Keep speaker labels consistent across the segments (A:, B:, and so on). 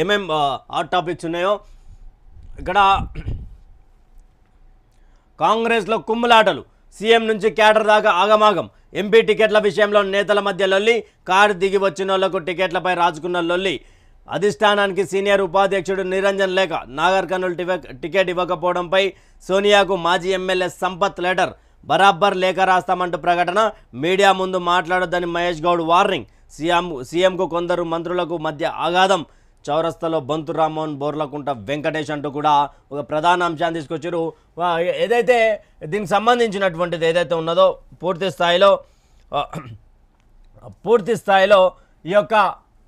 A: ఏమేం hot topics ఉన్నాయో? ఇక్కడ కాంగ్రెస్లో కుమ్ములాటలు. సీఎం నుంచి క్యాడర్ దాకా ఆగమాగం. ఎంపీ టికెట్ల విషయంలో నేతల మధ్య లొల్లి కారు దిగి వచ్చిన వాళ్ళకు టికెట్లపై రాజుకున్న లొల్లి. అధిష్టానానికి సీనియర్ ఉపాధ్యక్షుడు నిరంజన్ లేఖ నాగర్ కర్నూలు టికెట్ ఇవ్వకపోవడంపై సోనియాకు మాజీ ఎమ్మెల్యే సంపత్ లెటర్. బరాబర్ లేఖ రాస్తామంటూ ప్రకటన. మీడియా ముందు మాట్లాడొద్దని మహేష్ గౌడ్ వార్నింగ్. సీఎం సీఎంకు కొందరు మంత్రులకు మధ్య ఆఘాతం. చౌరస్తాలో బంతు రామ్మోహన్ బోర్లకుంట వెంకటేష్ అంటూ కూడా ఒక ప్రధాన అంశాన్ని తీసుకొచ్చారు. ఏదైతే దీనికి సంబంధించినటువంటిది ఏదైతే ఉన్నదో పూర్తి స్థాయిలో పూర్తి స్థాయిలో ఈ యొక్క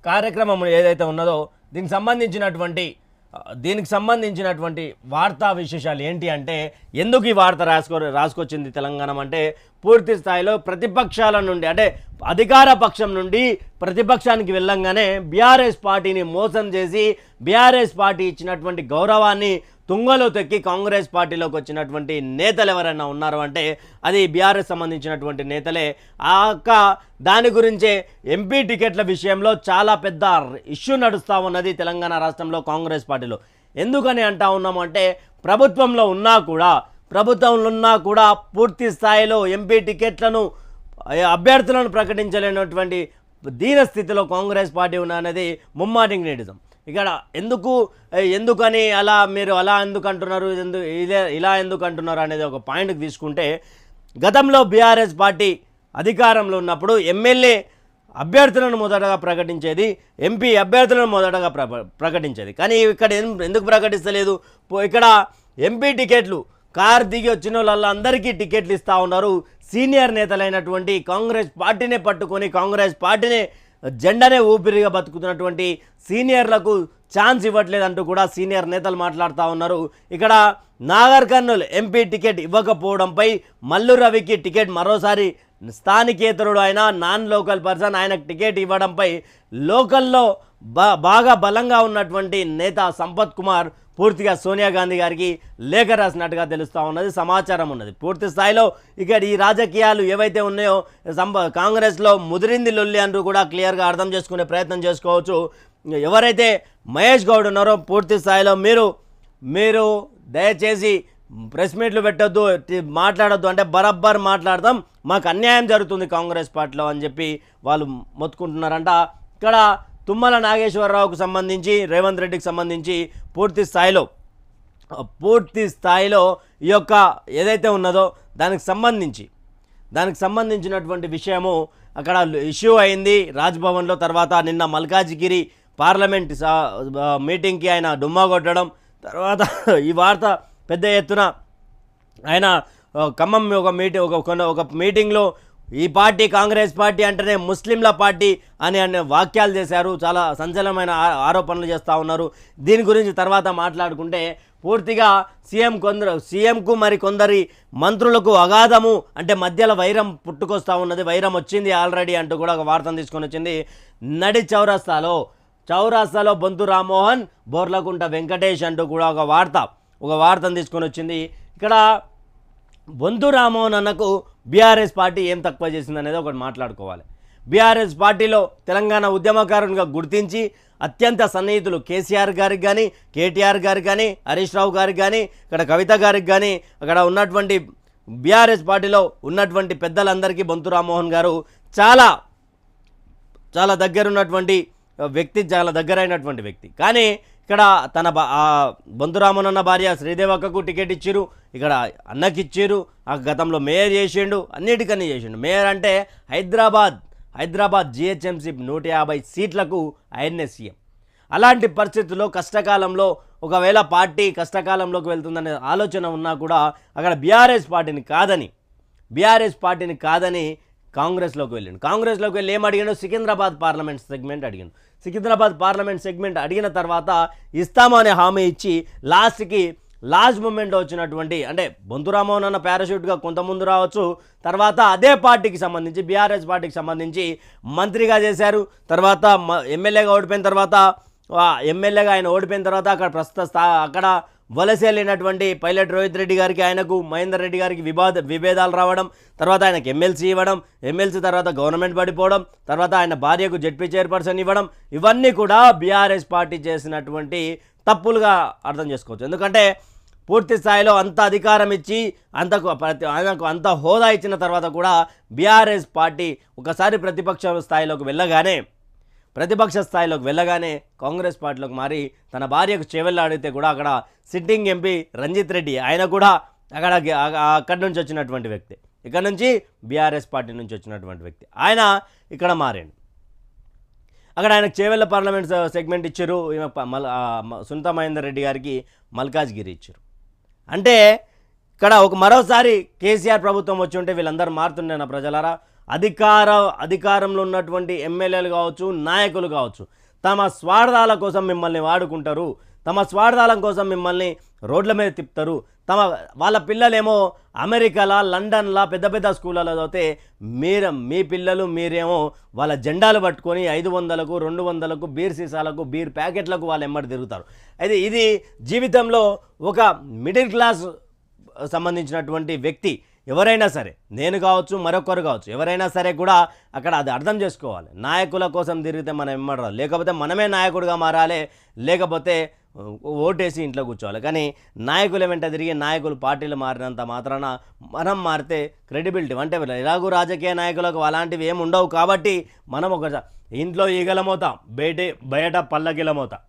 A: కార్యక్రమం ఏదైతే ఉన్నదో దీనికి సంబంధించినటువంటి దీనికి సంబంధించినటువంటి వార్తా విశేషాలు ఏంటి అంటే ఎందుకు ఈ వార్త రాసుకో రాసుకొచ్చింది తెలంగాణ అంటే పూర్తి స్థాయిలో ప్రతిపక్షాల నుండి అంటే అధికార పక్షం నుండి ప్రతిపక్షానికి వెళ్ళంగానే బీఆర్ఎస్ పార్టీని మోసం చేసి బీఆర్ఎస్ పార్టీ ఇచ్చినటువంటి గౌరవాన్ని తుంగలో తొక్కి కాంగ్రెస్ పార్టీలోకి వచ్చినటువంటి నేతలు ఎవరైనా ఉన్నారు అంటే అది బీఆర్ఎస్ సంబంధించినటువంటి నేతలే. ఆ యొక్క దాని గురించే ఎంపీ టికెట్ల విషయంలో చాలా పెద్ద ఇష్యూ నడుస్తూ ఉన్నది తెలంగాణ రాష్ట్రంలో కాంగ్రెస్ పార్టీలో. ఎందుకని అంటా ఉన్నామంటే ప్రభుత్వంలో ఉన్నా కూడా ప్రభుత్వంలో ఉన్నా కూడా పూర్తి స్థాయిలో ఎంపీ టికెట్లను అభ్యర్థులను ప్రకటించలేనటువంటి దీన స్థితిలో కాంగ్రెస్ పార్టీ ఉన్నది ముమ్మాటింగ్ నిడిజం ఇక్కడ ఎందుకు ఎందుకని అలా మీరు అలా ఎందుకు అంటున్నారు? ఎందుకు ఇదే ఇలా ఎందుకు అంటున్నారు అనేది ఒక పాయింట్కి తీసుకుంటే గతంలో బీఆర్ఎస్ పార్టీ అధికారంలో ఉన్నప్పుడు ఎమ్మెల్యే అభ్యర్థులను మొదటగా ప్రకటించేది ఎంపీ అభ్యర్థులను మొదటగా ప్ర ప్రకటించేది. కానీ ఇక్కడ ఎందుకు ప్రకటిస్తలేదు? పో- ఇక్కడ ఎంపీ టికెట్లు కార్ దిగి వచ్చిన వాళ్ళందరికీ టికెట్లు ఇస్తూ ఉన్నారు. సీనియర్ నేతలైనటువంటి కాంగ్రెస్ పార్టీనే పట్టుకొని కాంగ్రెస్ పార్టీనే జెండానే ఊపిరిగా బతుకుతున్నటువంటి సీనియర్లకు ఛాన్స్ ఇవ్వట్లేదంటూ కూడా సీనియర్ నేతలు మాట్లాడుతూ ఉన్నారు. ఇక్కడ నాగర్ కర్నూలు ఎంపీ టికెట్ ఇవ్వకపోవడంపై మల్లు రవికి టికెట్ మరోసారి స్థానికేతరుడు ఆయన నాన్ లోకల్ పర్సన్ ఆయనకు టికెట్ ఇవ్వడంపై లోకల్లో బాగా బలంగా ఉన్నటువంటి నేత సంపత్ కుమార్ పూర్తిగా సోనియా గాంధీ గారికి లేఖ రాసినట్టుగా తెలుస్తూ ఉన్నది సమాచారం ఉన్నది. పూర్తి స్థాయిలో ఇక్కడ ఈ రాజకీయాలు ఏవైతే ఉన్నాయో సంబ కాంగ్రెస్లో ముదిరింది లొల్లి అంటూ కూడా క్లియర్గా అర్థం చేసుకునే ప్రయత్నం చేసుకోవచ్చు. ఎవరైతే మహేష్ గౌడ్ ఉన్నారో పూర్తి స్థాయిలో మీరు మీరు దయచేసి ప్రెస్ మీట్లు పెట్టొద్దు మాట్లాడద్దు మాట్లాడొద్దు అంటే బరబ్బర్ మాట్లాడదాం మాకు అన్యాయం జరుగుతుంది కాంగ్రెస్ పార్టీలో అని చెప్పి వాళ్ళు మొత్తుకుంటున్నారంట. ఇక్కడ తుమ్మల నాగేశ్వరరావుకు సంబంధించి రేవంత్ రెడ్డికి సంబంధించి పూర్తి స్థాయిలో పూర్తి స్థాయిలో ఈ యొక్క ఏదైతే ఉన్నదో దానికి సంబంధించి దానికి సంబంధించినటువంటి విషయము అక్కడ ఇష్యూ అయింది. రాజ్భవన్లో తర్వాత నిన్న మల్కాజిగిరి పార్లమెంట్ మీటింగ్కి ఆయన డుమ్మా కొట్టడం తర్వాత ఈ వార్త పెద్ద ఎత్తున ఆయన ఖమ్మం ఒక మీటింగ్ ఒక కొన్న ఒక మీటింగ్లో ఈ పార్టీ కాంగ్రెస్ పార్టీ అంటేనే ముస్లింల పార్టీ అని అనే వాక్యాలు చేశారు. చాలా సంచలనమైన ఆరోపణలు చేస్తూ ఉన్నారు. దీని గురించి తర్వాత మాట్లాడుకుంటే పూర్తిగా సీఎం కొందరు సీఎంకు మరి కొందరి మంత్రులకు అగాధము అంటే మధ్యలో వైరం పుట్టుకొస్తూ ఉన్నది. వైరం వచ్చింది ఆల్రెడీ అంటూ కూడా ఒక వార్తను తీసుకొని వచ్చింది. నడి చౌరస్తాలో చౌరాస్తాలో బొంతు రామ్మోహన్ బోర్లకుంట వెంకటేష్ అంటూ కూడా ఒక వార్త ఒక వార్తను తీసుకొని వచ్చింది. ఇక్కడ బొంతు రామోహన్ అన్నకు బీఆర్ఎస్ పార్టీ ఏం తక్కువ చేసింది అనేది ఒకటి మాట్లాడుకోవాలి. బీఆర్ఎస్ పార్టీలో తెలంగాణ ఉద్యమకారునిగా గుర్తించి అత్యంత సన్నిహితులు కేసీఆర్ గారికి కానీ కేటీఆర్ గారికి కానీ హరీష్ రావు గారికి కానీ ఇక్కడ కవిత గారికి కానీ అక్కడ ఉన్నటువంటి బీఆర్ఎస్ పార్టీలో ఉన్నటువంటి పెద్దలందరికీ బొంతు రామ్మోహన్ గారు చాలా చాలా దగ్గరున్నటువంటి వ్యక్తి చాలా దగ్గరైనటువంటి వ్యక్తి. కానీ ఇక్కడ తన బా ఆ అన్న భార్య శ్రీదేవక్కకు టికెట్ ఇచ్చారు ఇక్కడ అన్నకి ఇచ్చిరు ఆ గతంలో మేయర్ చేసిండు. అన్నిటికన్నీ చేసిండు. మేయర్ అంటే హైదరాబాద్ హైదరాబాద్ జిహెచ్ఎంసీ నూట యాభై సీట్లకు ఆయన్నే సీఎం. అలాంటి పరిస్థితుల్లో కష్టకాలంలో ఒకవేళ పార్టీ కష్టకాలంలోకి వెళ్తుందనే ఆలోచన ఉన్నా కూడా అక్కడ బీఆర్ఎస్ పార్టీని కాదని బీఆర్ఎస్ పార్టీని కాదని కాంగ్రెస్లోకి వెళ్ళిండు. కాంగ్రెస్లోకి వెళ్ళి ఏం అడిగాడు సికింద్రాబాద్ పార్లమెంట్ సెగ్మెంట్ అడిగాడు. సికింద్రాబాద్ పార్లమెంట్ సెగ్మెంట్ అడిగిన తర్వాత ఇస్తాము అనే హామీ ఇచ్చి లాస్ట్కి లాస్ట్ మూమెంట్లో వచ్చినటువంటి అంటే బొంతురామోహన్ అన్న పారాషూట్గా కొంత ముందు రావచ్చు తర్వాత అదే పార్టీకి సంబంధించి బీఆర్ఎస్ పార్టీకి సంబంధించి మంత్రిగా చేశారు తర్వాత ఎమ్మెల్యేగా ఓడిపోయిన తర్వాత ఎమ్మెల్యేగా ఆయన ఓడిపోయిన తర్వాత అక్కడ ప్రస్తుత స్థా అక్కడ వలస వెళ్ళినటువంటి పైలట్ రోహిత్ రెడ్డి గారికి ఆయనకు మహేందర్ రెడ్డి గారికి వివాద విభేదాలు రావడం తర్వాత ఆయనకు ఎమ్మెల్సీ ఇవ్వడం ఎమ్మెల్సీ తర్వాత గవర్నమెంట్ పడిపోవడం తర్వాత ఆయన భార్యకు జడ్పీ చైర్పర్సన్ ఇవ్వడం ఇవన్నీ కూడా బీఆర్ఎస్ పార్టీ చేసినటువంటి తప్పులుగా అర్థం చేసుకోవచ్చు. ఎందుకంటే పూర్తి స్థాయిలో అంత అధికారం ఇచ్చి అంత ప్రతి ఆయనకు అంత హోదా ఇచ్చిన తర్వాత కూడా బీఆర్ఎస్ పార్టీ ఒకసారి ప్రతిపక్ష స్థాయిలోకి వెళ్ళగానే ప్రతిపక్ష స్థాయిలోకి వెళ్ళగానే కాంగ్రెస్ పార్టీలోకి మారి తన భార్యకు చెవెళ్ళాడితే కూడా అక్కడ సిట్టింగ్ ఎంపీ రంజిత్ రెడ్డి ఆయన కూడా అక్కడ అక్కడి నుంచి వచ్చినటువంటి వ్యక్తి. ఇక్కడ నుంచి బీఆర్ఎస్ పార్టీ నుంచి వచ్చినటువంటి వ్యక్తి. ఆయన ఇక్కడ మారాడు. అక్కడ ఆయన చేవెళ్ళ పార్లమెంట్ సెగ్మెంట్ ఇచ్చారు. ఈమె మల్ సునీతా మహేందర్ రెడ్డి గారికి మల్కాజ్గిరి ఇచ్చారు. అంటే ఇక్కడ ఒక మరోసారి కేసీఆర్ ప్రభుత్వం వచ్చి ఉంటే వీళ్ళందరూ మారుతుండే నా ప్రజలారా? అధికార అధికారంలో ఉన్నటువంటి ఎమ్మెల్యేలు కావచ్చు నాయకులు కావచ్చు తమ స్వార్థాల కోసం మిమ్మల్ని వాడుకుంటారు తమ స్వార్థాల కోసం మిమ్మల్ని రోడ్ల మీద తిప్పుతారు తమ వాళ్ళ పిల్లలేమో అమెరికాలా లండన్లా పెద్ద పెద్ద స్కూళ్ళలో చదివితే మీరు మీ పిల్లలు మీరేమో వాళ్ళ జెండాలు పట్టుకొని ఐదు వందలకు రెండు వందలకు బీర్ సీసాలకు బీర్ ప్యాకెట్లకు వాళ్ళు ఎమ్మడి తిరుగుతారు. అయితే ఇది జీవితంలో ఒక మిడిల్ క్లాస్ సంబంధించినటువంటి వ్యక్తి ఎవరైనా సరే నేను కావచ్చు మరొకరు కావచ్చు ఎవరైనా సరే కూడా అక్కడ అది అర్థం చేసుకోవాలి. నాయకుల కోసం తిరిగితే మనం ఎమ్మడరాదు లేకపోతే మనమే నాయకుడిగా మారాలి లేకపోతే ఓటేసి ఇంట్లో కూర్చోవాలి. కానీ నాయకుల వెంట తిరిగి నాయకులు పార్టీలు మారినంత మాత్రాన మనం మారితే క్రెడిబిలిటీ అంటే ఎలాగూ రాజకీయ నాయకులకు అలాంటివి ఏమి ఉండవు కాబట్టి మనం ఒక ఇంట్లో ఈగలమవుతాం బయట బయట పల్లకిలమవుతాం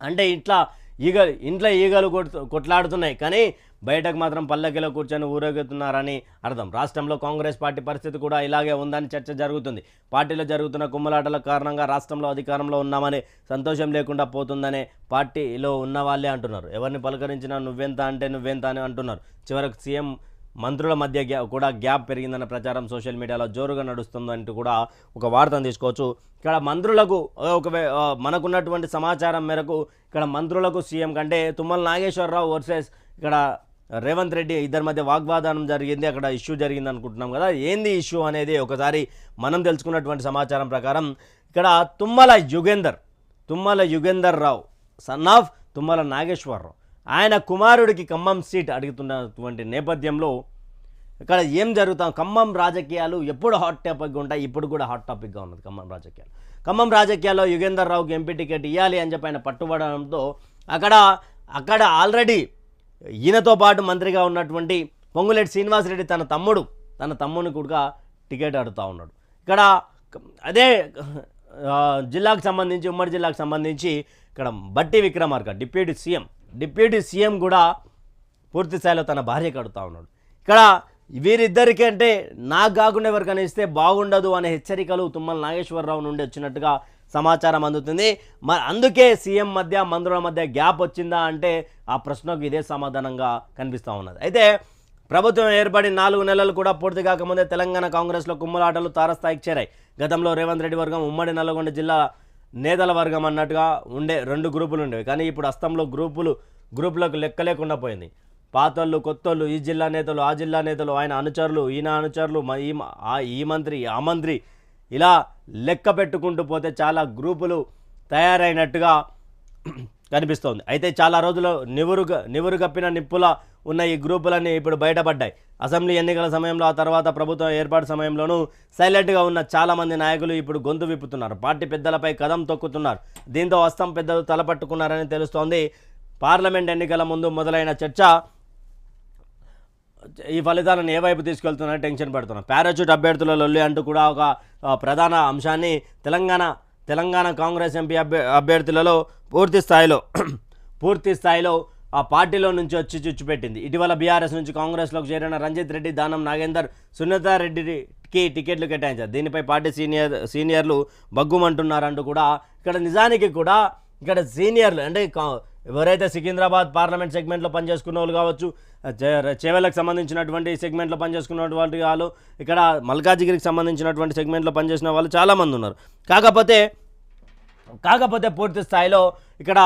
A: అంటే ఇట్లా ఈగలు ఇంట్లో ఈగలు కొట్టు కొట్లాడుతున్నాయి. కానీ బయటకు మాత్రం పల్లకిలో కూర్చొని ఊరేగుతున్నారని అర్థం. రాష్ట్రంలో కాంగ్రెస్ పార్టీ పరిస్థితి కూడా ఇలాగే ఉందని చర్చ జరుగుతుంది. పార్టీలో జరుగుతున్న కుమ్మలాటల కారణంగా రాష్ట్రంలో అధికారంలో ఉన్నామని సంతోషం లేకుండా పోతుందనే పార్టీలో ఉన్న వాళ్ళే అంటున్నారు. ఎవరిని పలకరించినా నువ్వెంత అంటే నువ్వెంత అని అంటున్నారు. చివరకు సీఎం మంత్రుల మధ్య గ్యా కూడా గ్యాప్ పెరిగిందన్న ప్రచారం సోషల్ మీడియాలో జోరుగా నడుస్తుందంటూ కూడా ఒక వార్తను తీసుకోవచ్చు. ఇక్కడ మంత్రులకు ఒక మనకున్నటువంటి సమాచారం మేరకు ఇక్కడ మంత్రులకు సీఎం కంటే తుమ్మల నాగేశ్వరరావు వర్సెస్ ఇక్కడ రేవంత్ రెడ్డి ఇద్దరి మధ్య వాగ్వాదానం జరిగింది అక్కడ ఇష్యూ జరిగింది అనుకుంటున్నాం కదా. ఏంది ఇష్యూ అనేది? ఒకసారి మనం తెలుసుకున్నటువంటి సమాచారం ప్రకారం ఇక్కడ తుమ్మల యుగేందర్ తుమ్మల యుగేందర్ రావు సన్ ఆఫ్ తుమ్మల నాగేశ్వరరావు. ఆయన కుమారుడికి ఖమ్మం సీట్ అడుగుతున్నటువంటి నేపథ్యంలో ఇక్కడ ఏం జరుగుతాం? ఖమ్మం రాజకీయాలు ఎప్పుడు హాట్ టాపిక్గా ఉంటాయి? ఇప్పుడు కూడా హాట్ టాపిక్గా ఉన్నది ఖమ్మం రాజకీయాలు. ఖమ్మం రాజకీయాల్లో యుగేందర్ రావుకి ఎంపీ టికెట్ ఇవ్వాలి అని చెప్పి ఆయన పట్టుబడడంతో అక్కడ అక్కడ ఆల్రెడీ ఈయనతో పాటు మంత్రిగా ఉన్నటువంటి పొంగులేటి శ్రీనివాసరెడ్డి తన తమ్ముడు తన తమ్ముని కూడా టికెట్ అడుగుతూ ఉన్నాడు. ఇక్కడ అదే జిల్లాకు సంబంధించి ఉమ్మడి జిల్లాకు సంబంధించి ఇక్కడ Bhatti Vikramarka deputy CM deputy CM కూడా పూర్తిస్థాయిలో తన భార్య కడుతూ ఉన్నాడు. ఇక్కడ వీరిద్దరికంటే నాకు కాకుండా ఎవరికైనా ఇస్తే బాగుండదు అనే హెచ్చరికలు తుమ్మల నాగేశ్వరరావు నుండి వచ్చినట్టుగా సమాచారం అందుతుంది. మరి అందుకే సీఎం మధ్య మంత్రుల మధ్య గ్యాప్ వచ్చిందా అంటే ఆ ప్రశ్నకు ఇదే సమాధానంగా కనిపిస్తూ ఉన్నది. అయితే ప్రభుత్వం ఏర్పడి నాలుగు నెలలు కూడా పూర్తి కాకముందే తెలంగాణ కాంగ్రెస్లో కుమ్మలాటలు తారస్థాయికి చేరాయి. గతంలో రేవంత్ రెడ్డి వర్గం ఉమ్మడి నల్గొండ జిల్లా నేతల వర్గం అన్నట్టుగా ఉండే రెండు గ్రూపులు ఉండేవి. కానీ ఇప్పుడు అస్తంలో గ్రూపులు గ్రూపులకు లెక్క లేకుండా పోయింది. పాతోళ్ళు కొత్తోళ్ళు ఈ జిల్లా నేతలు ఆ జిల్లా నేతలు ఆయన అనుచరులు ఈయన అనుచరులు ఈ ఈ మంత్రి ఆ మంత్రి ఇలా లెక్క పెట్టుకుంటూ పోతే చాలా గ్రూపులు తయారైనట్టుగా కనిపిస్తోంది. అయితే చాలా రోజులు నివురు నివురు కప్పిన నిప్పుల ఉన్న ఈ గ్రూపులన్నీ ఇప్పుడు బయటపడ్డాయి. అసెంబ్లీ ఎన్నికల సమయంలో ఆ తర్వాత ప్రభుత్వం ఏర్పాటు సమయంలోనూ సైలెంట్గా ఉన్న చాలామంది నాయకులు ఇప్పుడు గొంతు విప్పుతున్నారు. పార్టీ పెద్దలపై కదం తొక్కుతున్నారు. దీంతో హస్తం పెద్దలు తలపట్టుకున్నారని తెలుస్తోంది. పార్లమెంట్ ఎన్నికల ముందు మొదలైన చర్చ ఈ ఫలితాలను ఏ వైపు తీసుకెళ్తున్నా టెన్షన్ పడుతున్నాం. పారాచూట్ అభ్యర్థుల లొల్లి అంటూ కూడా ఒక ప్రధాన అంశాన్ని తెలంగాణ తెలంగాణ కాంగ్రెస్ ఎంపీ అభ్య అభ్యర్థులలో పూర్తి స్థాయిలో పూర్తి స్థాయిలో ఆ పార్టీలో నుంచి వచ్చి చుచ్చుపెట్టింది ఇటీవల బీఆర్ఎస్ నుంచి కాంగ్రెస్లోకి చేరిన రంజిత్ రెడ్డి దానం నాగేందర్ సునీతారెడ్డికి టికెట్లు కేటాయించారు. దీనిపై పార్టీ సీనియర్ సీనియర్లు బగ్గుమంటున్నారంటూ కూడా ఇక్కడ నిజానికి కూడా ఇక్కడ సీనియర్లు అంటే ఎవరైతే సికింద్రాబాద్ పార్లమెంట్ సెగ్మెంట్లో పనిచేసుకున్న వాళ్ళు కావచ్చు చే- చేవెళ్ళకు సంబంధించినటువంటి సెగ్మెంట్లో పనిచేసుకున్నటువంటి వాళ్ళు ఇక్కడ మల్కాజిగిరికి సంబంధించినటువంటి సెగ్మెంట్లో పనిచేసిన వాళ్ళు చాలామంది ఉన్నారు. కాకపోతే కాకపోతే పూర్తి స్థాయిలో ఇక్కడ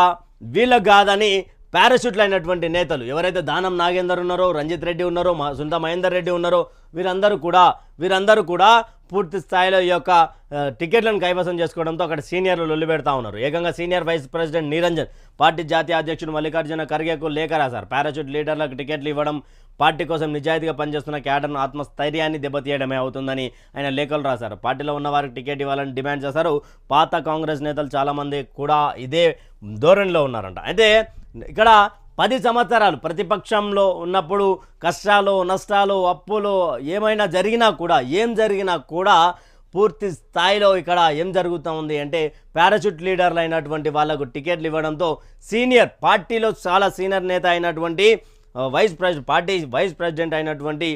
A: వీళ్ళకు కాదని పారాషూట్లు అయినటువంటి నేతలు ఎవరైతే దానం నాగేందర్ ఉన్నారో రంజిత్ రెడ్డి ఉన్నారో మా సుంత మహేందర్ రెడ్డి ఉన్నారో వీరందరూ కూడా వీరందరూ కూడా పూర్తి స్థాయిలో ఈ యొక్క టికెట్లను కైవసం చేసుకోవడంతో అక్కడ సీనియర్లు లొల్లిపెడతా ఉన్నారు. ఏకంగా senior vice president Niranjan party జాతీయ అధ్యక్షుడు మల్లికార్జున ఖర్గేకు లేఖ రాశారు. పారాచూట్ లీడర్లకు టికెట్లు ఇవ్వడం పార్టీ కోసం నిజాయితీగా పనిచేస్తున్న క్యాడర్ను ఆత్మస్థైర్యాన్ని దెబ్బతీయడమే అవుతుందని ఆయన లేఖలు రాశారు. పార్టీలో ఉన్న వారికి టికెట్ ఇవ్వాలని డిమాండ్ చేశారు. పాత కాంగ్రెస్ నేతలు చాలామంది కూడా ఇదే ధోరణిలో ఉన్నారంట. అయితే ఇక్కడ పది సంవత్సరాలు ప్రతిపక్షంలో ఉన్నప్పుడు కష్టాలు నష్టాలు అప్పులు ఏమైనా జరిగినా కూడా ఏం జరిగినా కూడా పూర్తి స్థాయిలో ఇక్కడ ఏం జరుగుతూ ఉంది అంటే పారాషూట్ లీడర్లు అయినటువంటి వాళ్ళకు టికెట్లు ఇవ్వడంతో సీనియర్ పార్టీలో చాలా సీనియర్ నేత అయినటువంటి vice president party vice president అయినటువంటి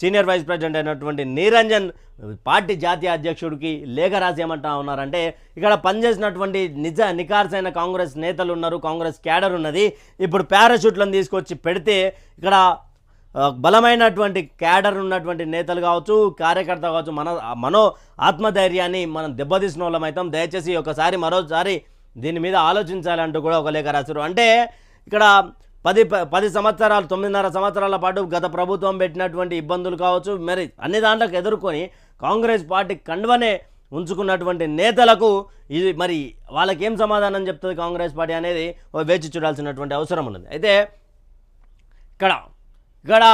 A: సీనియర్ వైస్ ప్రెసిడెంట్ అయినటువంటి నిరంజన్ పార్టీ జాతీయ అధ్యక్షుడికి లేఖ రాసి ఏమంటా ఉన్నారంటే ఇక్కడ పనిచేసినటువంటి నిజ నికార్సైన కాంగ్రెస్ నేతలు ఉన్నారు కాంగ్రెస్ క్యాడర్ ఉన్నది. ఇప్పుడు పారాషూట్లను తీసుకొచ్చి పెడితే ఇక్కడ బలమైనటువంటి క్యాడర్ ఉన్నటువంటి నేతలు కావచ్చు కార్యకర్త కావచ్చు మన మనో ఆత్మధైర్యాన్ని మనం దెబ్బతీసిన వాళ్ళం అవుతాం. దయచేసి ఒకసారి మరోసారి దీని మీద ఆలోచించాలంటూ కూడా ఒక లేఖ రాశారు. అంటే ఇక్కడ పది పది సంవత్సరాలు తొమ్మిదిన్నర సంవత్సరాల పాటు గత ప్రభుత్వం పెట్టినటువంటి ఇబ్బందులు కావచ్చు మరి అన్ని దాంట్లోకి ఎదుర్కొని కాంగ్రెస్ పార్టీ కండువనే ఉంచుకున్నటువంటి నేతలకు ఇది మరి వాళ్ళకి ఏం సమాధానం చెప్తుంది కాంగ్రెస్ పార్టీ అనేది వేచి చూడాల్సినటువంటి అవసరం ఉన్నది. అయితే ఇక్కడ ఇక్కడ